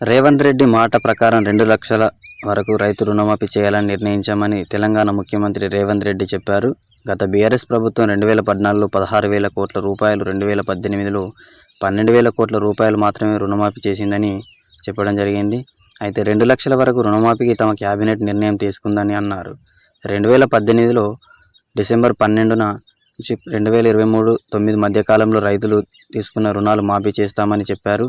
రేవంత్ రెడ్డి మాట ప్రకారం రెండు లక్షల వరకు రైతు రుణమాఫీ చేయాలని నిర్ణయించామని తెలంగాణ ముఖ్యమంత్రి రేవంత్ రెడ్డి చెప్పారు. గత బీఆర్ఎస్ ప్రభుత్వం రెండు వేల పద్నాలుగులో పదహారు వేల కోట్ల రూపాయలు రెండు వేల పద్దెనిమిదిలో పన్నెండు వేల కోట్ల రూపాయలు మాత్రమే రుణమాఫీ చేసిందని చెప్పడం జరిగింది. అయితే రెండు లక్షల వరకు రుణమాఫీకి తమ కేబినెట్ నిర్ణయం తీసుకుందని అన్నారు. రెండు వేల పద్దెనిమిదిలో డిసెంబర్ పన్నెండున నుంచి రెండు వేల ఇరవై మూడు తొమ్మిది మధ్యకాలంలో రైతులు తీసుకున్న రుణాలు మాఫీ చేస్తామని చెప్పారు.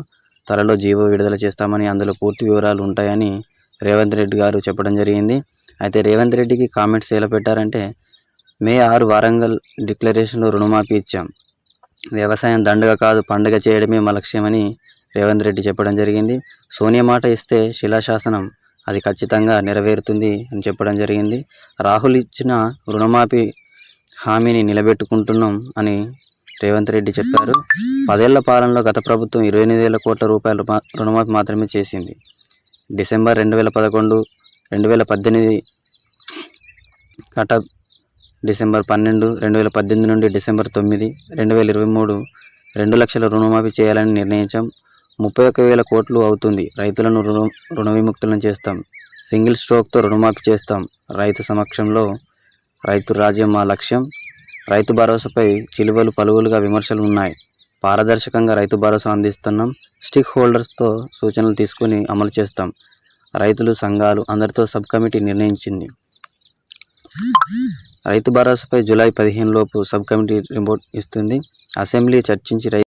త్వరలో జీవో విడుదల చేస్తామని అందులో పూర్తి వివరాలు ఉంటాయని రేవంత్ రెడ్డి గారు చెప్పడం జరిగింది. అయితే రేవంత్ రెడ్డికి కామెంట్స్ ఎలా పెట్టారంటే మే ఆరు వారంగల్ డిక్లరేషన్లో రుణమాఫీ ఇచ్చాం. వ్యవసాయం దండగ కాదు పండుగ చేయడమే మా లక్ష్యమని రేవంత్ రెడ్డి చెప్పడం జరిగింది. సోనియా మాట ఇస్తే శిలాశాసనం అది ఖచ్చితంగా నెరవేరుతుంది అని చెప్పడం జరిగింది. రాహుల్ ఇచ్చిన రుణమాఫీ హామీని నిలబెట్టుకుంటున్నాం అని రేవంత్ రెడ్డి చెప్పారు పదేళ్ళ పాలనలో గత ప్రభుత్వం ఇరవై ఎనిమిది వేల కోట్ల రూపాయల రుణమాఫీ మాత్రమే చేసింది. డిసెంబర్ రెండు వేల పదకొండు రెండు వేల పద్దెనిమిది గత డిసెంబర్ పన్నెండు రెండు వేల పద్దెనిమిది నుండి డిసెంబర్ తొమ్మిది రెండు వేల ఇరవై మూడు రెండు లక్షల రుణమాఫీ చేయాలని నిర్ణయించాం. ముప్పై ఒక్క వేల కోట్లు అవుతుంది. రైతులను రుణ రుణ విముక్తులను చేస్తాం. సింగిల్ స్ట్రోక్తో రుణమాఫీ చేస్తాం. రైతు సమక్షంలో రైతు రాజ్యం మా లక్ష్యం. రైతు భరోసాపై చిలువలు పలువులుగా విమర్శలు ఉన్నాయి. పారదర్శకంగా రైతు భరోసా అందిస్తున్నాం. స్టిక్ హోల్డర్స్తో సూచనలు తీసుకుని అమలు చేస్తాం. రైతులు సంఘాలు అందరితో సబ్ కమిటీ నిర్ణయించింది. రైతు భరోసాపై జూలై పదిహేను లోపు సబ్ కమిటీ రిపోర్ట్ ఇస్తుంది. అసెంబ్లీ చర్చించి రై